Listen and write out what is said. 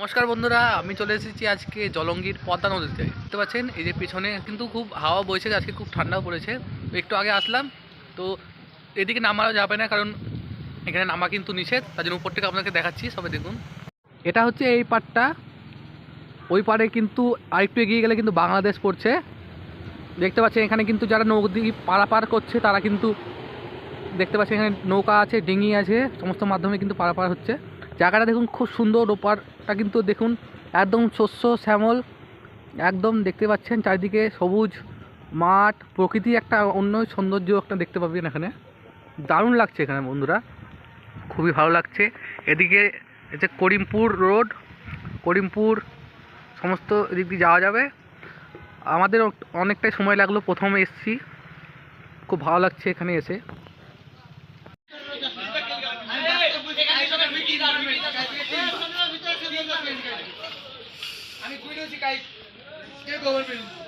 নমস্কার বন্ধুরা, আমি চলে এসেছি আজকে জলঙ্গির পদ্মা নদীতে। দেখতে পাচ্ছেন, এই যে পিছনে কিন্তু খুব হাওয়া বইছে, আজকে খুব ঠান্ডাও পড়েছে। একটু আগে আসলাম, তো এদিকে নামা যাবে না, কারণ এখানে নামা কিন্তু নিষেধ, তার জন্য উপর থেকে আপনাকে দেখাচ্ছি, সবাই দেখুন। এটা হচ্ছে এই পাড়টা, ওই পাড়ে কিন্তু আরেকটু এগিয়ে গেলে কিন্তু বাংলাদেশ পড়ছে। দেখতে পাচ্ছেন, এখানে কিন্তু যারা নদী পারাপার করছে, তারা কিন্তু দেখতে পাচ্ছেন, এখানে নৌকা আছে, ডিঙি আছে, সমস্ত মাধ্যমে কিন্তু পারাপার হচ্ছে। জায়গাটা দেখুন, খুব সুন্দর, ওপারটা কিন্তু দেখুন, একদম শস্য, শ্যামল, একদম দেখতে পাচ্ছেন, চারিদিকে সবুজ, মাঠ, প্রকৃতি একটা অন্য সৌন্দর্য একটা দেখতে পাবেন এখানে। দারুণ লাগছে এখানে বন্ধুরা, খুবই ভালো লাগছে। এদিকে যে করিমপুর রোড, করিমপুর সমস্ত দিক দিয়ে যাওয়া যাবে। আমাদের অনেকটাই সময় লাগল, প্রথমে এসছি। খুব ভালো লাগছে এখানে এসে। म्हणजे काय ते गव्हर्नमेंट